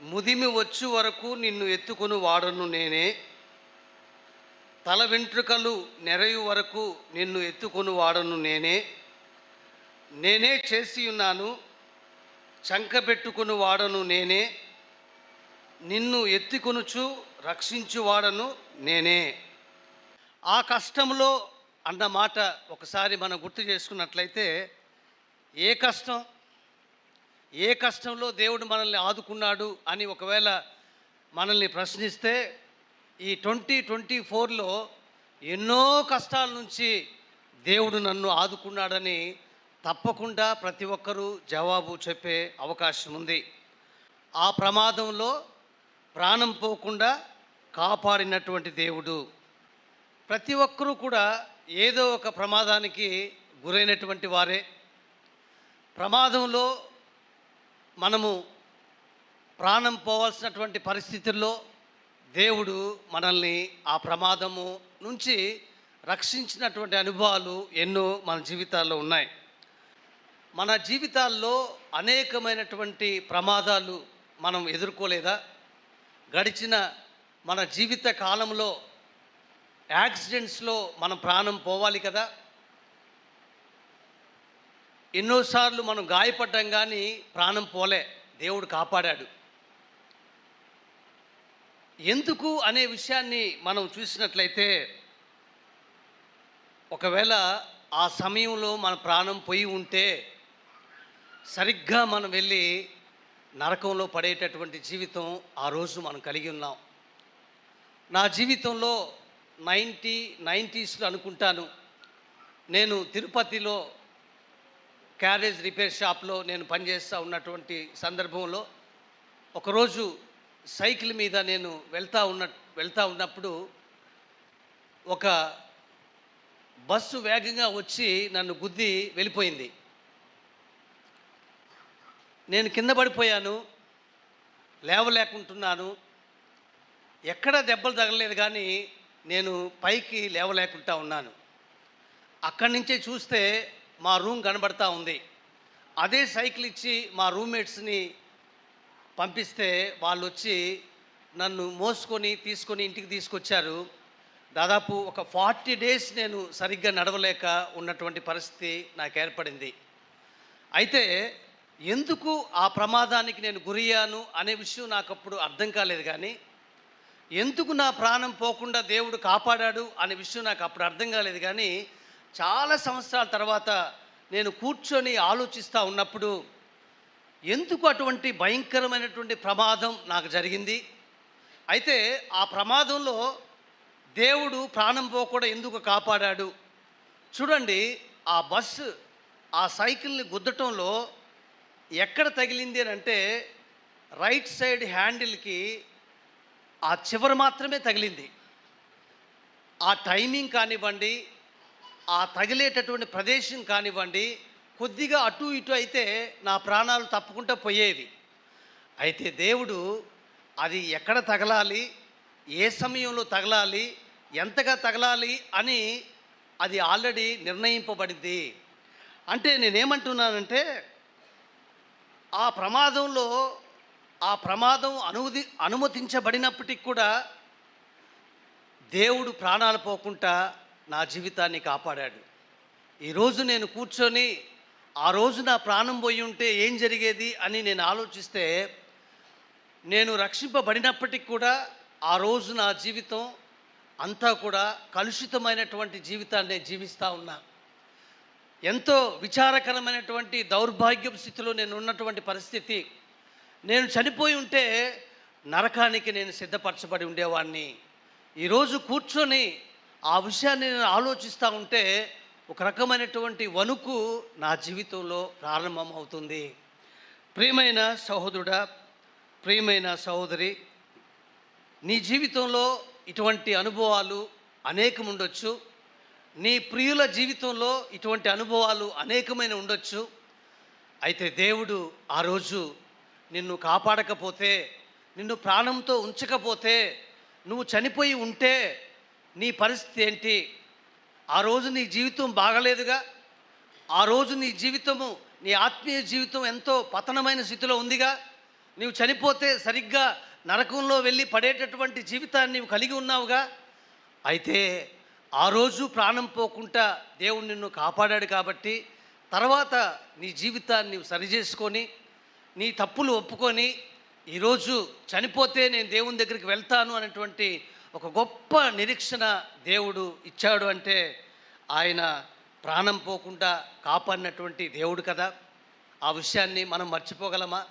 ముదిమి వచ్చు వరకు నిన్ను ఎత్తుకొని వాడను నేనే. తల వెంట్రుకలు నెరయు వరకు నిన్ను ఎత్తుకొని వాడను నేనే. నేనే చేసి ఉన్నాను చంక పెట్టుకుని వాడను నేనే. నిన్ను ఎత్తుకొనుచు రక్షించు వాడను నేనే. ఆ కష్టంలో అన్న మాట ఒకసారి మనం గుర్తు చేసుకున్నట్లయితే ఏ కష్టం? ఏ కష్టంలో దేవుడు మనల్ని ఆదుకున్నాడు అని ఒకవేళ మనల్ని ప్రశ్నిస్తే ఈ ట్వంటీ ట్వంటీ ఫోర్లో ఎన్నో కష్టాల నుంచి దేవుడు నన్ను ఆదుకున్నాడని తప్పకుండా ప్రతి ఒక్కరూ జవాబు చెప్పే అవకాశం ఉంది. ఆ ప్రమాదంలో ప్రాణం పోకుండా కాపాడినటువంటి దేవుడు. ప్రతి ఒక్కరూ కూడా ఏదో ఒక ప్రమాదానికి గురైనటువంటి వారే. ప్రమాదంలో మనము ప్రాణం పోవాల్సినటువంటి పరిస్థితుల్లో దేవుడు మనల్ని ఆ ప్రమాదము నుంచి రక్షించినటువంటి అనుభవాలు ఎన్నో మన జీవితాల్లో ఉన్నాయి. మన జీవితాల్లో అనేకమైనటువంటి ప్రమాదాలు మనం ఎదుర్కోలేదా? గడిచిన మన జీవిత కాలంలో యాక్సిడెంట్స్లో మనం ప్రాణం పోవాలి కదా? ఎన్నోసార్లు మనం గాయపడ్డం కానీ ప్రాణం పోలే. దేవుడు కాపాడాడు. ఎందుకు అనే విషయాన్ని మనం చూసినట్లయితే ఒకవేళ ఆ సమయంలో మన ప్రాణం పోయి ఉంటే సరిగ్గా మనం వెళ్ళి నరకంలో పడేటటువంటి జీవితం ఆ రోజు మనం కలిగి ఉన్నాం. నా జీవితంలో నైంటీ నైంటీస్లో అనుకుంటాను. నేను తిరుపతిలో క్యారేజ్ రిపేర్ షాప్లో నేను పనిచేస్తూ ఉన్నటువంటి సందర్భంలో ఒకరోజు సైకిల్ మీద నేను వెళ్తా ఉన్న వెళ్తూ ఉన్నప్పుడు ఒక బస్సు వేగంగా వచ్చి నన్ను గుద్ది వెళ్ళిపోయింది. నేను కింద పడిపోయాను లేవలేకుంటున్నాను. ఎక్కడ దెబ్బలు తగలలేదు కానీ నేను పైకి లేవలేకుండా ఉన్నాను. అక్కడి నుంచే చూస్తే మా రూమ్ కనబడతా ఉంది. అదే సైకిల్ ఇచ్చి మా రూమ్మేట్స్ని పంపిస్తే వాళ్ళు వచ్చి నన్ను మోసుకొని తీసుకొని ఇంటికి తీసుకొచ్చారు. దాదాపు ఒక ఫార్టీ డేస్ నేను సరిగ్గా నడవలేక ఉన్నటువంటి పరిస్థితి నాకు ఏర్పడింది అయితే ఎందుకు ఆ ప్రమాదానికి నేను గురయ్యాను అనే విషయం నాకు అప్పుడు అర్థం కాలేదు కానీ ఎందుకు నా ప్రాణం పోకుండా దేవుడు కాపాడాడు అనే విషయం నాకు అప్పుడు అర్థం కాలేదు కానీ చాలా సంవత్సరాల తర్వాత నేను కూర్చొని ఆలోచిస్తూ ఉన్నప్పుడు ఎందుకు అటువంటి భయంకరమైనటువంటి ప్రమాదం నాకు జరిగింది? అయితే ఆ ప్రమాదంలో దేవుడు ప్రాణం పోకుండా ఎందుకు కాపాడాడు? చూడండి ఆ బస్సు ఆ సైకిల్ని గుద్దటంలో ఎక్కడ తగిలింది అని అంటే రైట్ సైడ్ హ్యాండిల్కి ఆ చివర మాత్రమే తగిలింది. ఆ టైమింగ్ కానివ్వండి ఆ తగిలేటటువంటి ప్రదేశం కానివ్వండి కొద్దిగా అటు ఇటు అయితే నా ప్రాణాలు తప్పకుండా పోయేవి. అయితే దేవుడు అది ఎక్కడ తగలాలి ఏ సమయంలో తగలాలి ఎంతగా తగలాలి అని అది ఆల్రెడీ నిర్ణయింపబడింది. అంటే నేనేమంటున్నానంటే ఆ ప్రమాదంలో ఆ ప్రమాదం అనుమతి అనుమతించబడినప్పటికి కూడా దేవుడు ప్రాణాలు పోకుండా నా జీవితాన్ని కాపాడాడు. ఈరోజు నేను కూర్చొని ఆ రోజు నా ప్రాణం పోయి ఉంటే ఏం జరిగేది అని నేను ఆలోచిస్తే నేను రక్షింపబడినప్పటికి కూడా ఆ రోజు నా జీవితం అంతా కూడా కలుషితమైనటువంటి జీవితాన్ని నేను జీవిస్తూ ఉన్నా. ఎంతో విచారకరమైనటువంటి దౌర్భాగ్యం స్థితిలో నేను ఉన్నటువంటి పరిస్థితి. నేను చనిపోయి ఉంటే నరకానికి నేను సిద్ధపరచబడి ఉండేవాడిని ఈరోజు కూర్చొని ఆ విషయాన్ని నేను ఆలోచిస్తూ ఉంటే ఒక రకమైనటువంటి వణుకు నా జీవితంలో ప్రారంభమవుతుంది. ప్రియమైన సహోదరుడ ప్రియమైన సహోదరి నీ జీవితంలో ఇటువంటి అనుభవాలు అనేకం ఉండొచ్చు నీ ప్రియుల జీవితంలో ఇటువంటి అనుభవాలు అనేకమైన ఉండొచ్చు. అయితే దేవుడు ఆ రోజు నిన్ను కాపాడకపోతే నిన్ను ప్రాణంతో ఉంచకపోతే నువ్వు చనిపోయి ఉంటే నీ పరిస్థితి ఏంటి? ఆ రోజు నీ జీవితం బాగలేదుగా? ఆ రోజు నీ జీవితము నీ ఆత్మీయ జీవితం ఎంతో పతనమైన స్థితిలో ఉందిగా? నీవు చనిపోతే సరిగ్గా నరకంలో వెళ్ళి పడేటటువంటి జీవితాన్ని నీవు కలిగి ఉన్నావుగా? అయితే ఆ రోజు ప్రాణం పోకుండా దేవుడు నిన్ను కాపాడాడు కాబట్టి తర్వాత నీ జీవితాన్ని నీవు సరిచేసుకొని నీ తప్పులు ఒప్పుకొని ఈరోజు చనిపోతే నేను దేవుని దగ్గరికి వెళ్తాను అనేటువంటి ఒక గొప్ప నిరీక్షణ దేవుడు ఇచ్చాడు అంటే ఆయన ప్రాణం పోకుండా కాపాడినటువంటి దేవుడు కదా. ఆ విషయాన్ని మనం మర్చిపోగలమా?